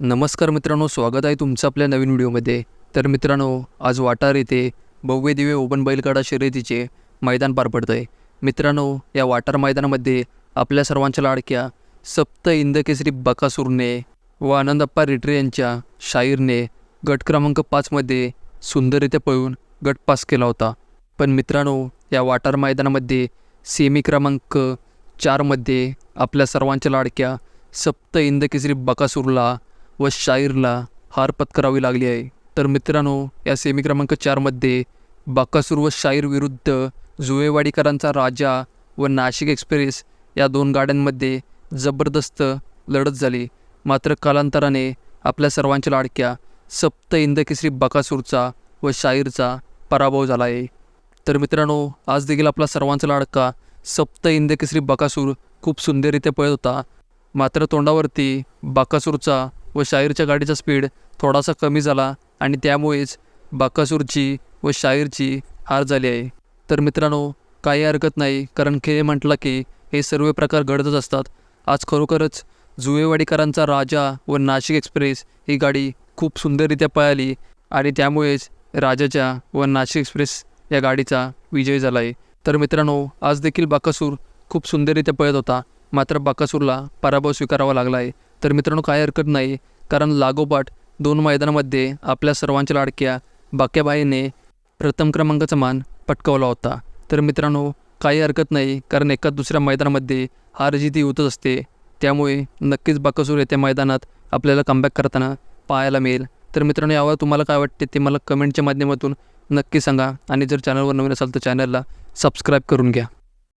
नमस्कार मित्रांनो स्वागत आहे तुमचं आपल्या नवीन व्हिडिओमध्ये. तर मित्रांनो आज वाटार येथे भव्य दिव्य ओपन बैलगाडा शर्यतीचे मैदान पार पडतं आहे मित्रांनो या वाटार मैदानामध्ये आपल्या सर्वांच्या लाडक्या सप्त इंदकेसरी बकासूरने व आनंदप्पा रिटरे यांच्या शाहीरने गट क्रमांक पाचमध्ये सुंदररित्या पळून गट पास केला होता. पण मित्रांनो या वाटार मैदानामध्ये सेमी क्रमांक चारमध्ये आपल्या सर्वांच्या लाडक्या सप्त इंदकेसरी बकासूरला व शाहीरला हार पत्करावी लागली आहे. तर मित्रांनो या सेमी क्रमांक चारमध्ये बाकासूर व शाहीर विरुद्ध जुवेवाडीकरांचा राजा व नाशिक एक्सप्रेस या दोन गाड्यांमध्ये जबरदस्त लढत झाली. मात्र कालांतराने आपल्या सर्वांच्या लाडक्या सप्त इंदकेसरी बकासूरचा व शाहीरचा पराभव झाला आहे. तर मित्रांनो आज देखील आपला सर्वांचा लाडका सप्त इंदकेसरी बकासूर खूप सुंदररित्या पळत होता. मात्र तोंडावरती बाकासूरचा व शाहीरच्या गाडीचा स्पीड थोडासा कमी झाला आणि त्यामुळेच बाकासूरची व शाहीरची हार झाली आहे. तर मित्रांनो काही हरकत नाही कारण खेळ म्हटला की हे सर्व प्रकार घडतच असतात. आज खरोखरच जुवेवाडीकरांचा राजा व नाशिक एक्सप्रेस ही गाडी खूप सुंदररित्या पळाली आणि त्यामुळेच राजाच्या व नाशिक एक्सप्रेस या गाडीचा विजय झाला आहे. तर मित्रांनो आज देखील बाकासूर खूप सुंदररित्या पळत होता. मात्र बाकासूरला पराभव स्वीकारावा लागला आहे. तर मित्रांनो काय हरकत नाही. कारण लागोपाठ दोन मैदानामध्ये आपल्या सर्वांच्या लाडक्या बाक्याबाईने प्रथम क्रमांकाचा मान पटकावला होता. तर मित्रांनो काही हरकत नाही. कारण एका दुसऱ्या मैदानामध्ये हार जिती होतच असते. त्यामुळे नक्कीच बाकासूर येत्या मैदानात आपल्याला कमबॅक करताना पाहायला मिळेल. तर मित्रांनो यावर तुम्हाला काय वाटते ते मला कमेंटच्या माध्यमातून नक्की सांगा. आणि जर चॅनलवर नवीन असाल तर चॅनलला सबस्क्राईब करून घ्या.